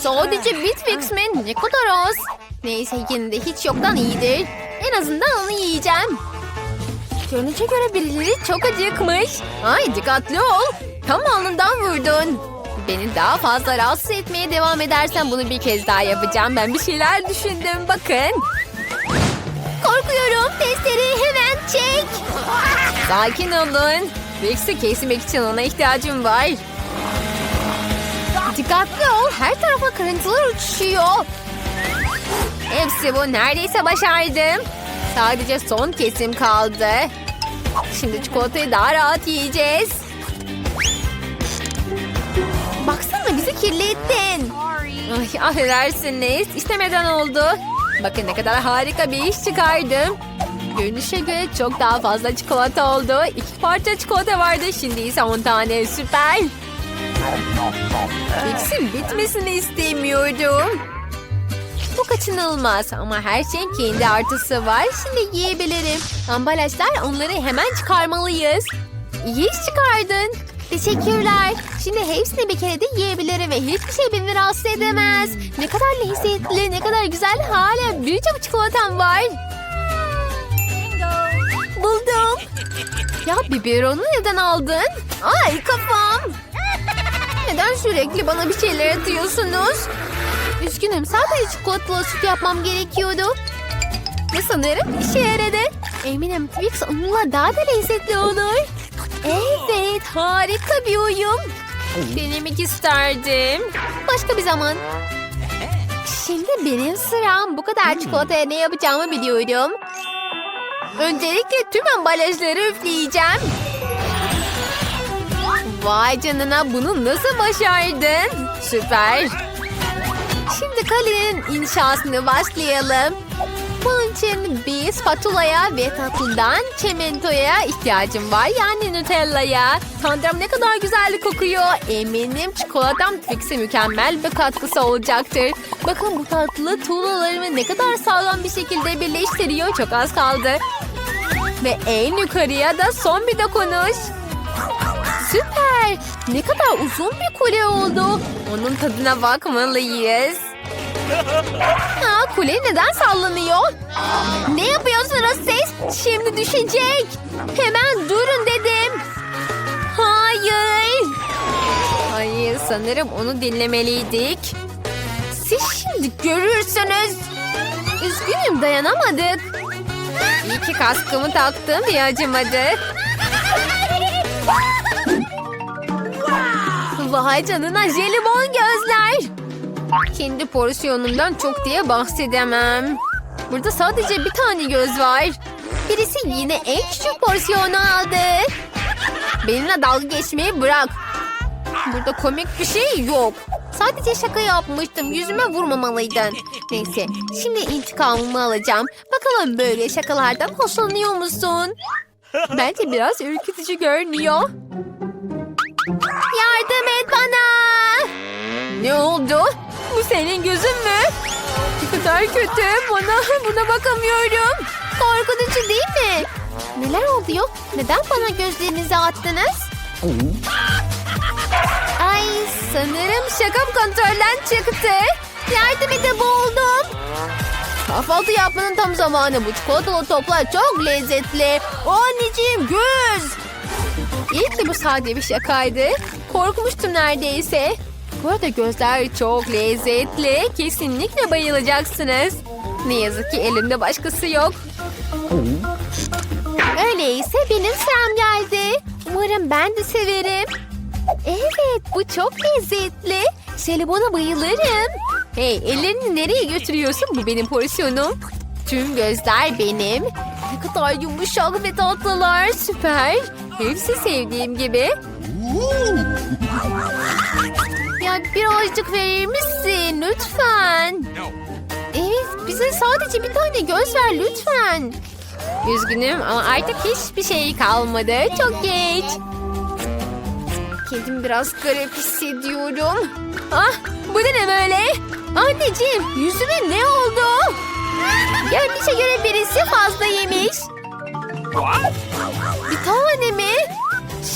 Sadece Bitfix mi? Ne kadar az. Neyse yine de hiç yoktan iyidir. En azından onu yiyeceğim. Görünüşe göre birileri çok acıkmış. Ay dikkatli ol. Tam alnından vurdun. Beni daha fazla rahatsız etmeye devam edersen bunu bir kez daha yapacağım. Ben bir şeyler düşündüm bakın. Korkuyorum. Testereyi hemen çek. Sakin olun. Vix'i kesmek için ona ihtiyacım var. Dikkatli ol. Her tarafa kırıntılar uçuşuyor. Hepsi bu. Neredeyse başardım. Sadece son kesim kaldı. Şimdi çikolatayı daha rahat yiyeceğiz. Baksana bizi kirlettin. Ay affedersiniz. İstemeden oldu. Bakın ne kadar harika bir iş çıkardım. Görünüşe göre çok daha fazla çikolata oldu. İki parça çikolata vardı. Şimdi ise 10 tane. Süper. Fix'in bitmesini istemiyordum. Bu kaçınılmaz ama her şeyin kendi artısı var. Şimdi yiyebilirim. Ambalajlar onları hemen çıkarmalıyız. İyi iş çıkardın. Teşekkürler. Şimdi hepsini bir kere de yiyebilirim ve hiçbir şey beni rahatsız edemez. Ne kadar lezzetli, ne kadar güzel. Hala birçok çikolatam var. Buldum. Ya biberonu neden aldın? Ay kafam. Neden sürekli bana bir şeyler atıyorsunuz? Üzgünüm sadece çikolatalı süt yapmam gerekiyordu. Ve sanırım işe yaradı. Eminim Twix onunla daha da lezzetli olur. Evet harika bir uyum. Denemek isterdim. Başka bir zaman. Şimdi benim sıram. Bu kadar çikolataya ne yapacağımı biliyorum. Öncelikle tüm ambalajları üfleyeceğim. Vay canına bunu nasıl başardın? Süper. Şimdi kalenin inşasını başlayalım. Bunun için bir spatulaya ve tatlıdan çimentoya ihtiyacım var. Yani Nutella'ya. Tanrım ne kadar güzel kokuyor. Eminim çikolatam Twix'e mükemmel bir katkısı olacaktır. Bakın bu tatlı tuğlalarımı ne kadar sağlam bir şekilde birleştiriyor. Çok az kaldı. Ve en yukarıya da son bir dokunuş. Süper. Ne kadar uzun bir kule oldu. Onun tadına bakmalıyız. Ha, kule neden sallanıyor? Ne yapıyorsunuz siz? Şimdi düşecek. Hemen durun dedim. Hayır. Hayır sanırım onu dinlemeliydik. Siz şimdi görürsünüz. Üzgünüm dayanamadık. İyi ki kaskımı taktım diye acımadı. Vay canına jelibon gözler. Kendi porsiyonumdan çok diye bahsedemem. Burada sadece bir tane göz var. Birisi yine en küçük porsiyonu aldı. Benimle dalga geçmeyi bırak. Burada komik bir şey yok. Sadece şaka yapmıştım. Yüzüme vurmamalıydın. Neyse şimdi intikamımı alacağım. Bakalım böyle şakalardan hoşlanıyor musun? Bence biraz ürkütücü görünüyor. Yardım et bana. Ne oldu? Bu senin gözün mü? Ne kadar kötü. Bana buna bakamıyorum. Korkutucu değil mi? Neler oluyor? Neden bana gözlerinizi attınız? Ay sanırım şakam kontrolden çıktı. Yardım edin boğuldum. Kahvaltı yapmanın tam zamanı. Bu çikolatalı toplar çok lezzetli. O anneciğim göz. İyi ki bu sade bir şakaydı. Korkmuştum neredeyse. Bu arada gözler çok lezzetli. Kesinlikle bayılacaksınız. Ne yazık ki elimde başkası yok. Öyleyse benim sıram geldi. Umarım ben de severim. Evet bu çok lezzetli. Jelibona bayılırım. Hey ellerini nereye götürüyorsun? Bu benim porsiyonum. Tüm gözler benim. Ne kadar yumuşak ve tatlılar. Süper. Hepsi sevdiğim gibi. Ya birazcık verir misin? Lütfen. Evet bize sadece bir tane göz ver lütfen. Üzgünüm ama artık hiçbir şey kalmadı. Çok geç. Kendimi biraz garip hissediyorum. Ah bu ne böyle? Anneciğim yüzüme ne oldu? Görünüşe göre birisi fazla yemiş. Bir tane mi?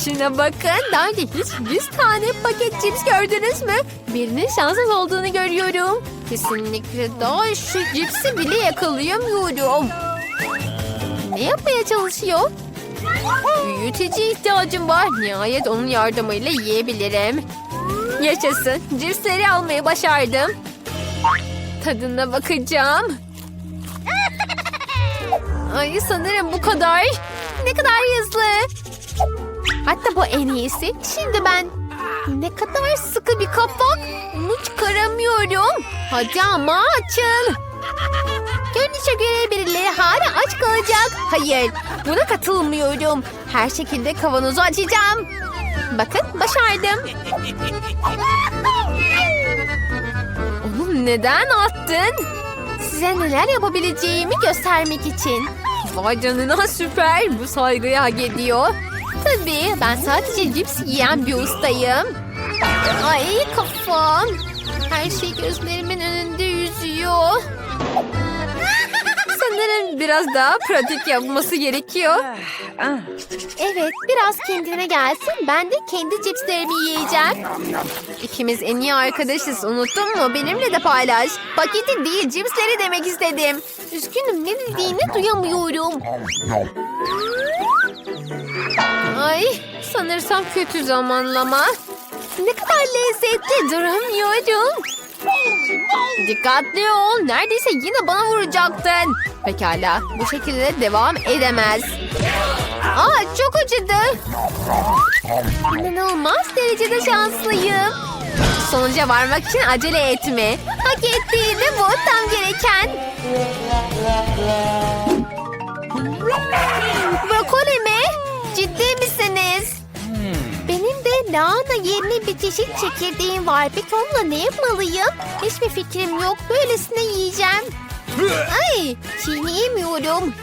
Şuna bakın. Daha önce hiç 100 tane paket cips gördünüz mü? Birinin şanssız olduğunu görüyorum. Kesinlikle daha şu cipsi bile yakalayamıyorum. Ne yapmaya çalışıyor? Büyüteci ihtiyacım var. Nihayet onun yardımıyla yiyebilirim. Yaşasın. Cipsleri almayı başardım. Tadına bakacağım. Ay sanırım bu kadar. Ne kadar hızlı. Hatta bu en iyisi. Şimdi ben ne kadar sıkı bir kapak. Onu çıkaramıyorum. Hadi ama açıl. Görünüşe göre birileri hala aç kalacak. Hayır, buna katılmıyorum. Her şekilde kavanozu açacağım. Bakın, başardım. Onu neden attın? Size neler yapabileceğimi göstermek için. Vay canına süper. Bu saygıyı hak ediyor. Tabii ben sadece cips yiyen bir ustayım. Ay kafam. Her şey gözlerimin önünde yüzüyor. Sanırım biraz daha pratik yapması gerekiyor. Evet, biraz kendine gelsin. Ben de kendi cipslerimi yiyeceğim. İkimiz en iyi arkadaşız. Unuttun mu? Benimle de paylaş. Paketi değil, cipsleri demek istedim. Üzgünüm, ne dediğini duyamıyorum. Ay, sanırsam kötü zamanlama. Ne kadar lezzetli, duramıyorum. Dikkatli ol. Neredeyse yine bana vuracaktın. Pekala. Bu şekilde devam edemez. Aa çok acıdı. İnanılmaz derecede şanslıyım. Sonuca varmak için acele etme. Hak ettiğini bu tam gereken. Brokoli mi? Ciddi misiniz? Lahana yerine bir çeşit çekirdeğim var. Peki onunla ne yapmalıyım? Hiçbir fikrim yok. Böylesine yiyeceğim. Ay, çiğneyemiyorum.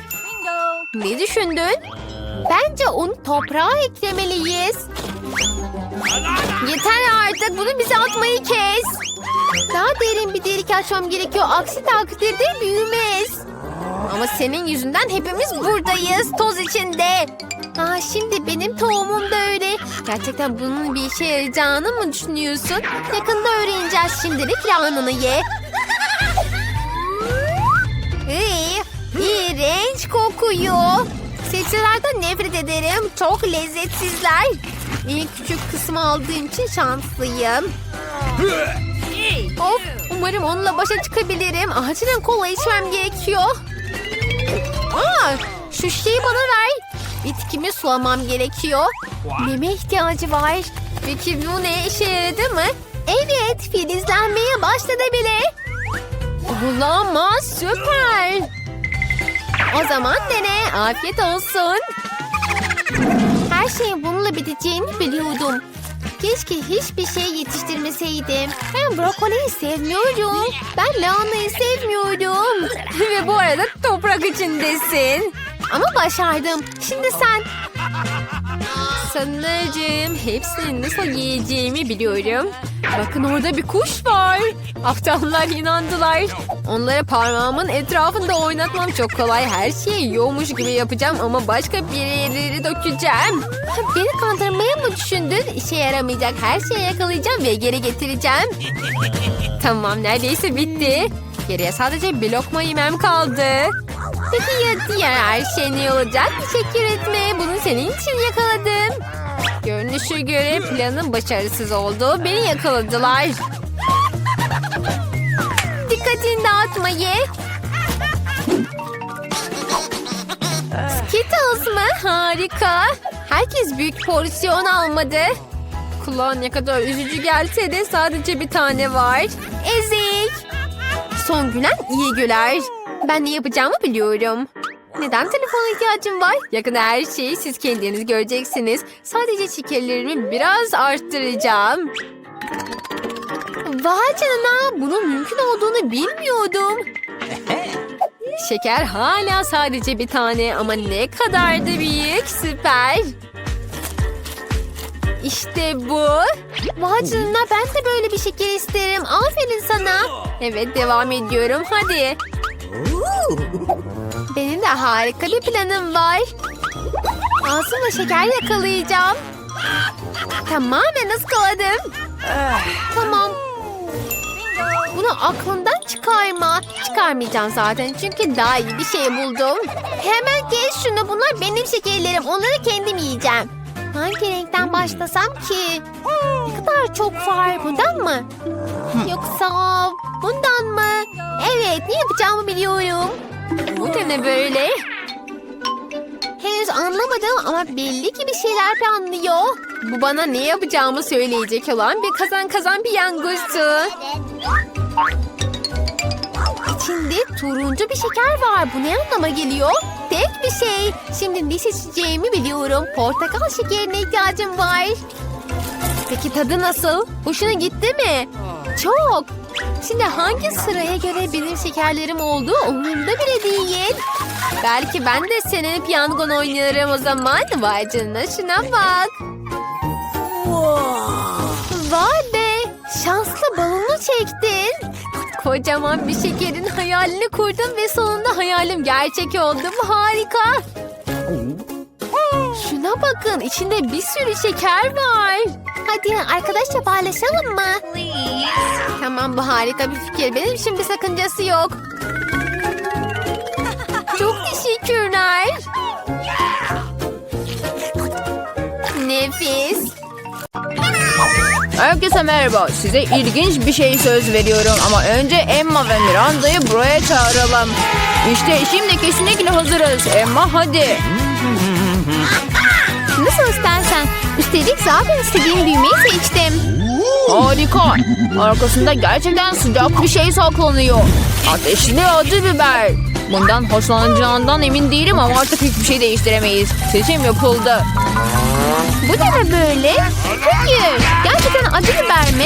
Ne düşündün? Bence onu toprağa eklemeliyiz. Yeter artık. Bunu bize atmayı kes. Daha derin bir delik açmam gerekiyor. Aksi takdirde büyümez. Ama senin yüzünden hepimiz buradayız. Toz içinde. Aa, şimdi benim tohumum da öyle. Gerçekten bunun bir işe yarayacağını mı düşünüyorsun? Yakında öğreneceğiz. Şimdilik lahananı ye. Iy, iğrenç kokuyor. Sebzelerden nefret ederim. Çok lezzetsizler. En küçük kısmı aldığım için şanslıyım. Of, umarım onunla başa çıkabilirim. Acilen kola içmem gerekiyor. Aa, şu şeyi bana ver. Bitkimi sulamam gerekiyor. Neme ihtiyacı var. Peki bu ne işe yaradı mı? Evet, filizlenmeye başladı bile. Olamaz, süper. O zaman dene, afiyet olsun. Her şeyin bununla biteceğini biliyordum. Keşke hiçbir şey yetiştirmeseydim. Ben brokoliyi sevmiyorum. Ben lahanayı sevmiyorum. Ve bu arada toprak içindesin. Ama başardım. Şimdi sen. Sanırım hepsini nasıl yiyeceğimi biliyorum. Bakın orada bir kuş var. Aptallar inandılar. Onları parmağımın etrafında oynatmam çok kolay. Her şeyi yiyormuş gibi yapacağım ama başka bir yerleri dökeceğim. Beni kandırmaya mı düşündün? İşe yaramayacak her şeyi yakalayacağım ve geri getireceğim. Tamam neredeyse bitti. Geriye sadece bir lokma yemem kaldı. Peki ya diğer her şey ne olacak? Teşekkür etme. Bunu senin için yakaladım. Görünüşe göre planın başarısız oldu. Beni yakaladılar. Dikkatini dağıtma ye. Skittles mı? Harika. Herkes büyük porsiyon almadı. Kulağa ne kadar üzücü gelse de sadece bir tane var. Ezik. Son gülen iyi güler. Ben ne yapacağımı biliyorum. Neden telefona ihtiyacım var? Yakında her şeyi siz kendiniz göreceksiniz. Sadece şekerlerimi biraz arttıracağım. Vay canına bunun mümkün olduğunu bilmiyordum. Şeker hala sadece bir tane ama ne kadar da büyük süper. İşte bu. Vay canına ben de böyle bir şeker isterim. Aferin sana. Evet devam ediyorum hadi. Benim de harika bir planım var. Ağzımla şeker yakalayacağım. Tamamen ıskaladım. tamam. Bunu aklından çıkarma. Çıkarmayacağım zaten çünkü daha iyi bir şey buldum. Hemen kes şunu. Bunlar benim şekerlerim. Onları kendim yiyeceğim. Hangi renkten başlasam ki? Ne kadar çok var. Bundan mı? Yoksa bundan mı? Evet ne yapacağımı biliyorum. Bu da ne böyle? Henüz anlamadım ama belli ki bir şeyler planlıyor. Bu bana ne yapacağımı söyleyecek olan bir kazan kazan bir yangızdı. İçinde turuncu bir şeker var. Bu ne anlama geliyor? Tek bir şey. Şimdi ne seçeceğimi biliyorum. Portakal şekerine ihtiyacım var. Peki tadı nasıl? Hoşuna gitti mi? Çok. Şimdi hangi sıraya göre benim şekerlerim olduğu umurumda bile değil. Belki ben de senin piyangon oynarım o zaman. Vay canına şuna bak. Vay be. Şanslı balonu çektin. Kocaman bir şekerin hayalini kurdum ve sonunda hayalim gerçek oldu. Harika. Şuna bakın içinde bir sürü şeker var. Hadi arkadaşça paylaşalım mı? Tamam bu harika bir fikir. Benim için bir sakıncası yok. Çok teşekkürler. Nefis. Herkese merhaba. Size ilginç bir şey söz veriyorum ama önce Emma ve Miranda'yı buraya çağıralım. İşte şimdi kesinlikle hazırız. Emma hadi. Nasıl istersen. Üstelik zaten istediğim büyümeyi seçtim. Harika. Arkasında gerçekten sıcak bir şey saklanıyor. Ateşli acı biber. Bundan hoşlanacağından emin değilim ama artık hiçbir şey değiştiremeyiz. Seçim yapıldı. Bu ne böyle? Hayır. Gerçekten acı biber mi?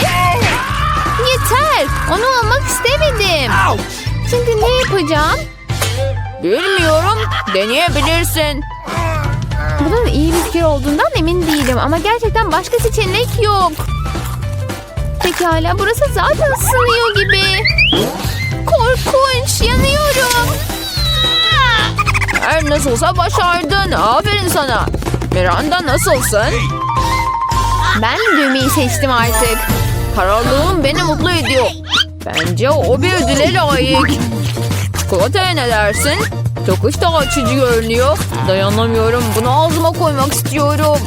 Yeter. Onu almak istemedim. Şimdi ne yapacağım? Bilmiyorum. Deneyebilirsin. Bunun iyi bir fikir olduğundan emin değilim ama gerçekten başka seçenek yok. Pekala burası zaten ısınıyor gibi. Korkunç yanıyorum. Her nasılsa başardın. Aferin sana. Miranda nasılsın? Ben düğmeyi seçtim artık. Kararlılığım beni mutlu ediyor. Bence o bir ödüle layık. Çikolataya ne dersin? Çok iştah açıcı görünüyor. Dayanamıyorum. Bunu ağzıma koymak istiyorum.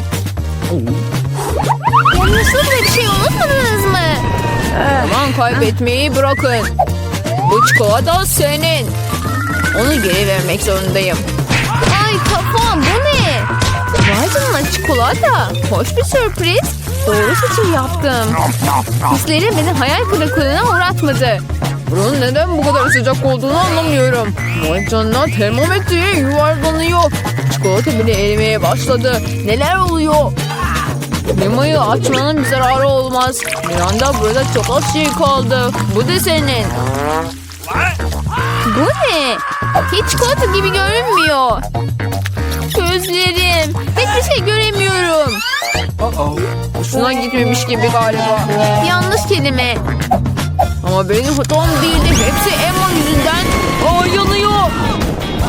Yanlışlıkla bir şey unutmadınız mı? Zaman kaybetmeyi bırakın. Bu çikolata senin. Onu geri vermek zorundayım. Ay kafam bu ne? Vay canına çikolata. Hoş bir sürpriz. Doğru seçim yaptım. Hislerim beni hayal kırıklığına uğratmadı. Bunun neden bu kadar sıcak olduğunu anlamıyorum. Vay canına termometreye yuvarlanıyor. Çikolata bile erimeye başladı. Neler oluyor? Limayı açmanın bir zararı olmaz. Miranda burada çok az şey kaldı. Bu da senin. Bu ne? Hiç çikolata gibi görünmüyor. Gözlerim. Hiçbir şey göremiyorum. Hoşuna gitmemiş gibi galiba. Yanlış kelime. Ama benim hatam değildi. Hepsi Emma yüzünden. Aa yanıyor.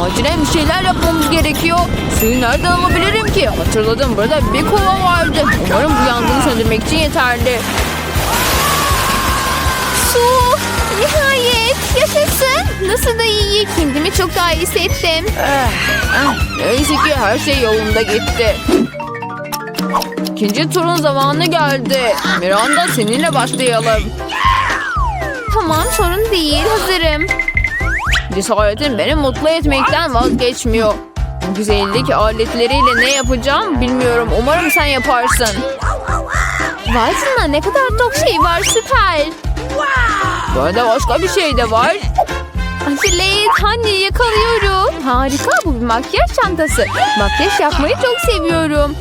Acilen bir şeyler yapmamız gerekiyor. Suyu nereden alabilirim ki? Hatırladım burada bir kova vardı. Umarım bu yangını söndürmek için yeterli. Su. Nihayet. Yaşasın. Nasıl da iyi. Kendimi çok daha iyi hissettim. Ah, Neyse ki her şey yolunda gitti. İkinci turun zamanı geldi. Miranda seninle başlayalım. Tamam sorun değil. Hazırım. Cesaretin beni mutlu etmekten vazgeçmiyor. Güzellik aletleriyle ne yapacağım bilmiyorum. Umarım sen yaparsın. Vay canına ne kadar çok şey var. Süper. Burada başka bir şey de var. Acele et. Hani yakalıyorum. Harika bu bir makyaj çantası. Makyaj yapmayı çok seviyorum.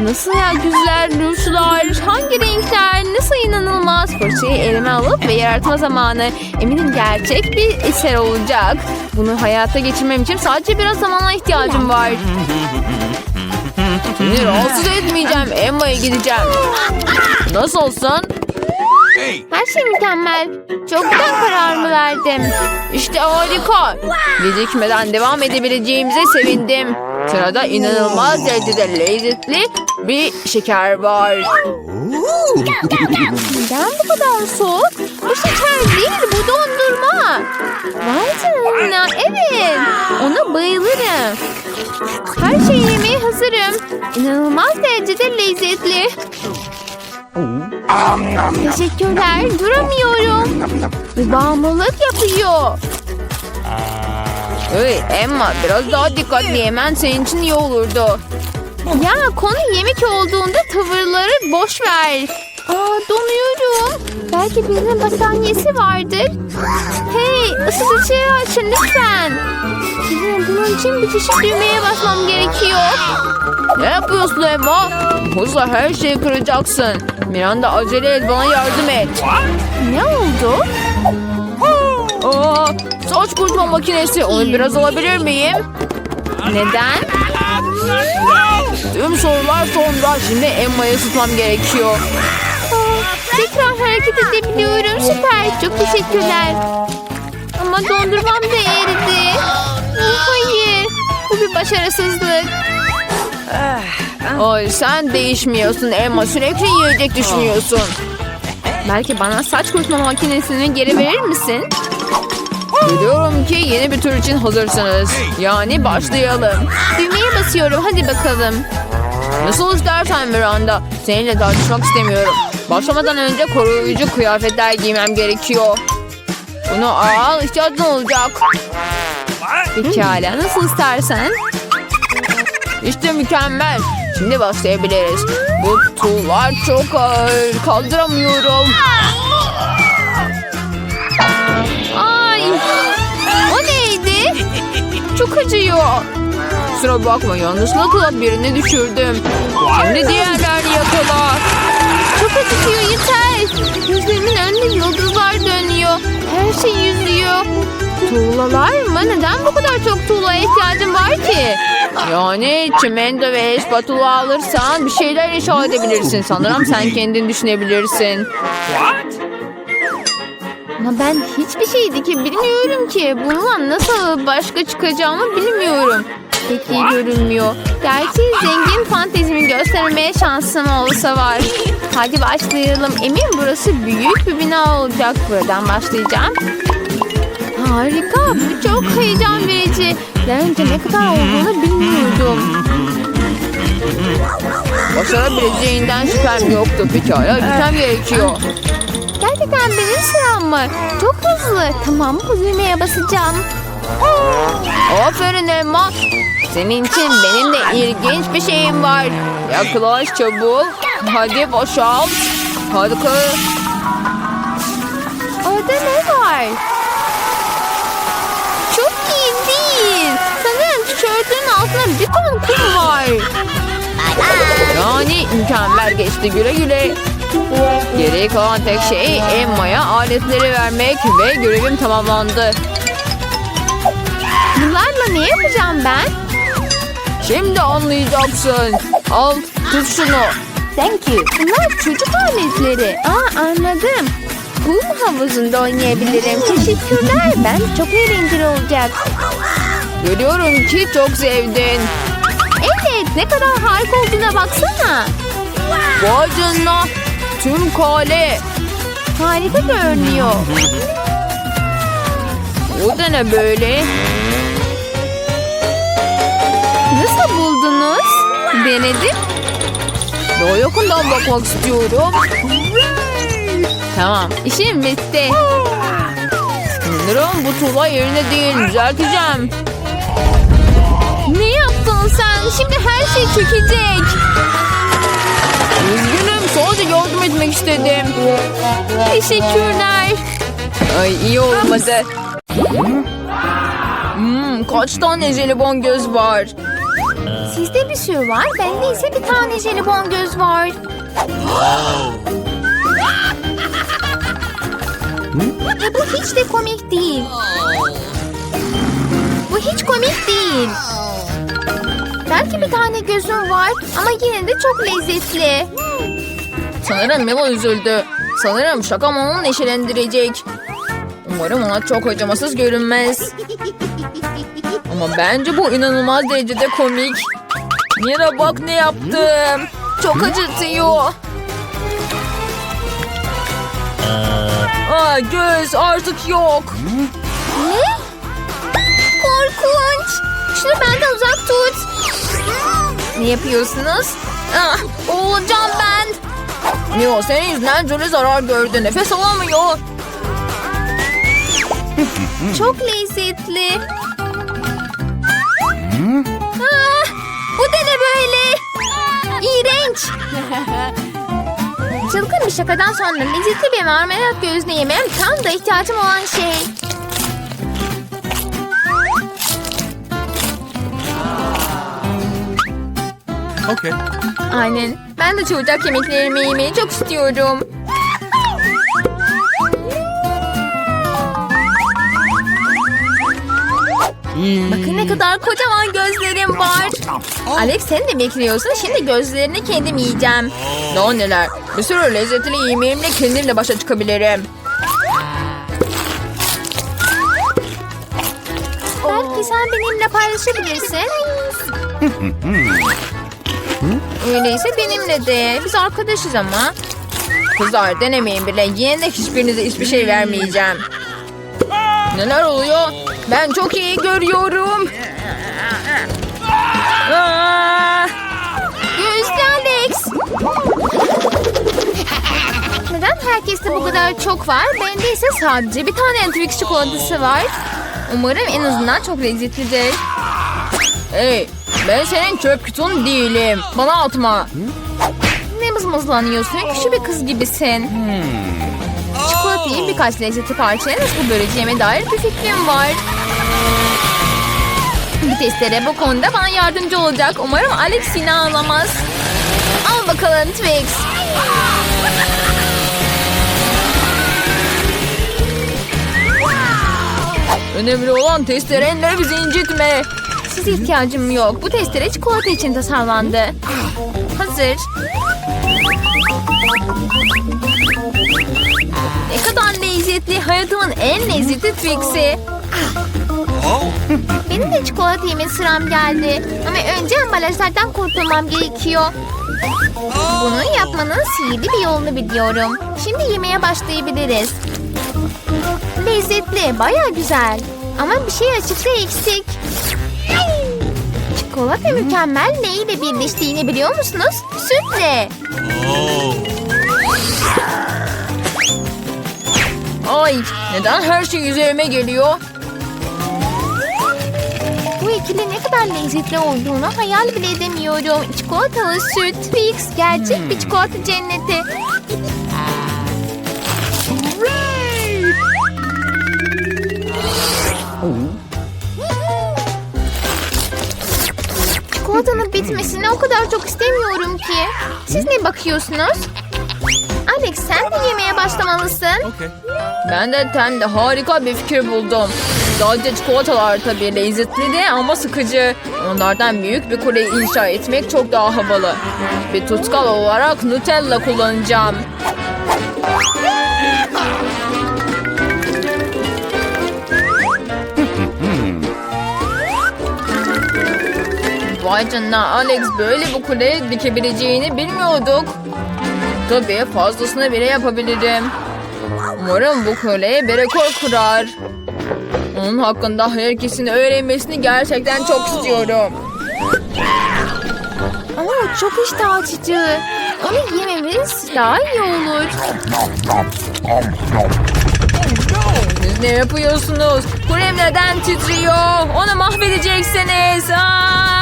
Nasıl ya güzeller, rujlar, hangi renkler, nasıl inanılmaz. Fırçayı elime alıp ve yaratma zamanı. Eminim gerçek bir eser olacak. Bunu hayata geçirmem için sadece biraz zamana ihtiyacım var. Seni rahatsız etmeyeceğim. Emma'ya gideceğim. Nasılsın? Her şey mükemmel. Çok güzel kararımı verdim. İşte harika. Gecikmeden devam edebileceğimize sevindim. Sırada inanılmaz derecede lezzetli bir şeker var. Neden bu kadar soğuk? Bu şeker değil, bu dondurma. Vay canına, evet. Ona bayılırım. Her şeyi yemeye hazırım. İnanılmaz derecede lezzetli. Teşekkürler, duramıyorum. Bu bağımlılık yapıyor. Hey Emma biraz daha dikkatli yemen senin için iyi olurdu. Ya konu yemek olduğunda tavırları boş ver. Aa donuyorum. Belki birinin battaniyesi vardır. Hey ısıtıcıyı açın lütfen. Bunun için bir çeşit düğmeye basmam gerekiyor. Ne yapıyorsun Emma? Hızla her şeyi kıracaksın. Miranda acele et bana yardım et. Ne oldu? Aa, saç kurutma makinesi onu biraz alabilir miyim? Neden? Tüm sorular sonra şimdi Emma'yı tutmam gerekiyor. Aa, tekrar hareket edebiliyorum. Süper. Çok teşekkürler. Ama dondurmam da eridi. Hayır. Bu bir başarısızlık. Ay sen değişmiyorsun Emma sürekli yiyecek düşünüyorsun. Belki bana saç kurutma makinesini geri verir misin? Biliyorum ki yeni bir tur için hazırsınız. Yani başlayalım. Düğmeye basıyorum. Hadi bakalım. Nasıl istersen Miranda. Seninle tartışmak istemiyorum. Başlamadan önce koruyucu kıyafetler giymem gerekiyor. Bunu al ihtiyacın olacak. Pekala. Nasıl istersen. İşte mükemmel. Şimdi başlayabiliriz. Bu tuğlar çok ağır. Kaldıramıyorum. Ay. O neydi? Çok acıyor. Kusura bakma yanlışlıkla birini düşürdüm. Şimdi diğerlerini yakala. Çok acıtıyor yeter. Gözlerimin önünde yıldızlar dönüyor. Her şey yüzüyor. Tuğlalar mı? Neden bu kadar çok tuğlaya ihtiyacım var ki? Yani çimento ve spatula alırsan bir şeyler inşa edebilirsin. Sanırım sen kendin düşünebilirsin. Ama ben hiçbir şey dikebilmiyorum ki. Bununla nasıl başka çıkacağımı bilmiyorum. Pek iyi görünmüyor. Gerçi zengin fantezimi göstermeye şansım olsa var. Hadi başlayalım. Emin burası büyük bir bina olacak. Buradan başlayacağım. Harika. Bu çok heyecan verici. Önce ne kadar olduğunu bilmiyordum. Başarabileceğinden şüphem yoktu. Pekala gitmem gerekiyor. Gerçekten benim sıram mı? Çok hızlı. Tamam bu düğmeye basacağım. Aferin Emma. Senin için benim de ilginç bir şeyim var. Yaklaş çabuk. Hadi boşalt. Hadi kız. Orada ne var? Çok iyi değil. Tişörtünün altında bir ton var. Yani mükemmel geçti güle güle. Geriye kalan tek şey Emma'ya aletleri vermek ve görevim tamamlandı. Bunlarla ne yapacağım ben? Şimdi anlayacaksın. Al tut şunu. Thank you. Bunlar çocuk aletleri. Aa anladım. Kum havuzunda oynayabilirim. Teşekkürler. Ben çok eğlenceli olacak. Görüyorum ki çok sevdin. Evet ne kadar harika olduğuna baksana. Vay canına. Tüm kale. Harika görünüyor. O da ne böyle? Nasıl buldunuz? Denedim. Daha yakından bakmak istiyorum. Tamam işim bitti. Sanırım bu tuğla yerine değil. Düzelteceğim. Ne yaptın sen? Şimdi her şey çökecek. Üzgünüm. Sadece yardım etmek istedim. Teşekkürler. Ay iyi olmadı. Hmm, kaç tane jelibon göz var? Sizde bir sürü var. Bende ise bir tane jelibon göz var. Bu hiç de komik değil. Bu hiç komik değil. Belki bir tane gözüm var ama yine de çok lezzetli. Sanırım Milo üzüldü. Sanırım şakam onu neşelendirecek. Umarım ona çok acımasız görünmez. Ama bence bu inanılmaz derecede komik. Mira bak ne yaptım. Çok acıtıyor. Aa, göz artık yok. Ne? Korkunç. Şunu benden uzak tut. Ne yapıyorsunuz? Ah, boğulacağım ben. Mio senin yüzünden Jolie zarar gördü. Nefes alamıyor. Çok lezzetli. Ah, bu da ne böyle? İğrenç. Çılgın bir şakadan sonra lezzetli bir marmelat gözlü yemem tam da ihtiyacım olan şey. Okay. Aynen. Ben de çocuk yemeklerimi yemeyi çok istiyorum. Bakın ne kadar kocaman gözlerim var. Alex sen de bekliyorsun. Şimdi gözlerini kendim yiyeceğim. Ne neler. Bir sürü lezzetli yemeğimle kendimle başa çıkabilirim. Belki sen benimle paylaşabilirsin. Öyleyse benimle de. Biz arkadaşız ama. Kızlar denemeyin bile. Yine de hiçbirinize hiçbir şey vermeyeceğim. Neler oluyor? Ben çok iyi görüyorum. Aa! Gözlü Alex. Neden herkeste bu kadar çok var? Bende ise sadece bir tane Twix çikolatası var. Umarım en azından çok lezzetlidir. Hey, ben senin çöp kutun değilim. Bana atma. Ne mızmızlanıyorsun? Küçük bir kız gibisin. Çikolatayı birkaç lezzetli parçaya nasıl böleceğime dair bir fikrim var. Bir testere bu konuda bana yardımcı olacak. Umarım Alex yine ağlamaz. Al bakalım Twix. Önemli olan testerenle bizi incitme. Size ihtiyacım yok. Bu testere çikolata için tasarlandı. Hazır. Ne kadar lezzetli. Hayatımın en lezzetli Twix'i. Oh. Benim de çikolata yeme sıram geldi. Ama önce ambalajlardan kurtulmam gerekiyor. Bunu yapmanın sihirli bir yolunu biliyorum. Şimdi yemeye başlayabiliriz. Lezzetli, baya güzel. Ama bir şey açıkta eksik. Çikolata mükemmel neyle birleştiğini biliyor musunuz? Sütle. Ay neden her şey üzerime geliyor? Bu ikili ne kadar lezzetli olduğunu hayal bile edemiyorum. Çikolatalı süt, Twix, gerçek bir çikolata cenneti. Çikolatanın bitmesini o kadar çok istemiyorum ki. Siz ne bakıyorsunuz? Alex sen de yemeye başlamalısın. Okay. Ben de tende harika bir fikir buldum. Sadece çikolatalar tabii lezzetli de ama sıkıcı. Onlardan büyük bir kule inşa etmek çok daha havalı. Bir tutkal olarak Nutella kullanacağım. Vay canına Alex böyle bu kule dikebileceğini bilmiyorduk. Tabii fazlasını bile yapabilirim. Umarım bu kule bir rekor kurar. Onun hakkında herkesin öğrenmesini gerçekten çok istiyorum. Ama çok iştah açıcı. Onu yememiz daha iyi olur. Siz ne yapıyorsunuz? Kulem neden titriyor? Onu mahvedeceksiniz. Aa!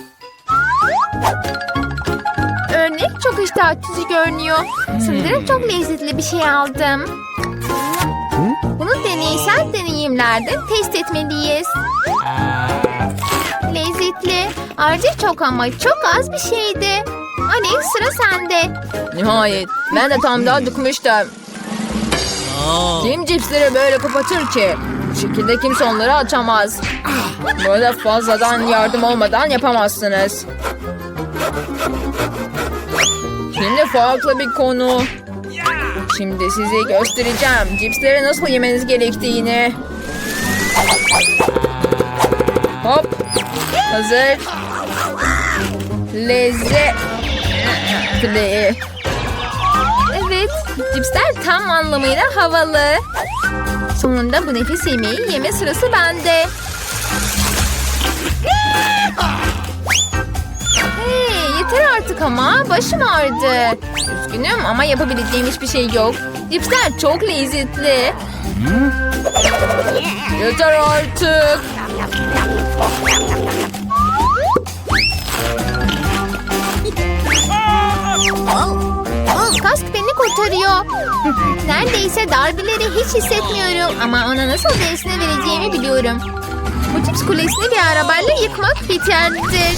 Örnek çok iştah açıcı görünüyor. Sanırım çok lezzetli bir şey aldım. Bunu deneysel deneyimlerde test etmeliyiz. Lezzetli. Ayrıca çok ama çok az bir şeydi. Alex sıra sende. Nihayet. Ben de tam da acıkmıştım. Oh. Kim cipsleri böyle kapatır ki? Bu şekilde kimse onları açamaz. Böyle fazladan yardım olmadan yapamazsınız. Şimdi farklı bir konu. Şimdi size göstereceğim cipsleri nasıl yemeniz gerektiğini. Hop. Hazır. Lezzet. Play. Evet, cipsler tam anlamıyla havalı. Sonunda bu nefis yemeği yeme sırası bende. Yeter artık ama başım ağrıdı. Üzgünüm ama yapabileceğim hiçbir şey yok. Cipsler çok lezzetli. Yeter artık. Kask beni kurtarıyor. Neredeyse darbeleri hiç hissetmiyorum ama ona nasıl dersine vereceğimi biliyorum. Bu cips kulesini bir arabayla yıkmak biterdir.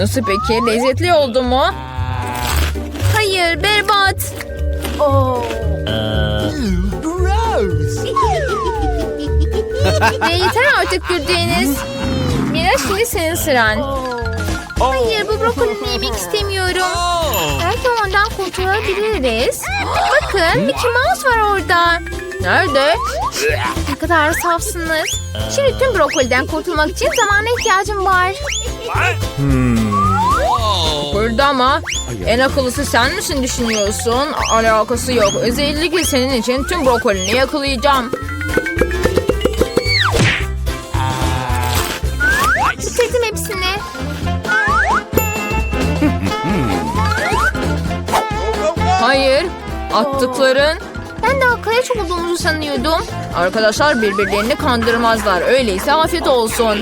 Nasıl peki? Lezzetli oldu mu? Hayır berbat. Ve yeter artık güldüğünüz. Mira şimdi senin sıran. Hayır bu brokolini yemek istemiyorum. Oh. Belki ondan kurtulabiliriz. Bakın Mickey Mouse var orada. Nerede? Ne kadar safsınız. Şimdi tüm brokoliden kurtulmak için zamana ihtiyacım var. Oh. Burada ama en akıllısı sen misin düşünüyorsun? Alakası yok. Özellikle senin için tüm brokolini yakalayacağım. Bitirdim hepsini. Hayır. Attıkların. Ben de arkadaş olduğumuzu sanıyordum. Arkadaşlar birbirlerini kandırmazlar. Öyleyse afiyet olsun.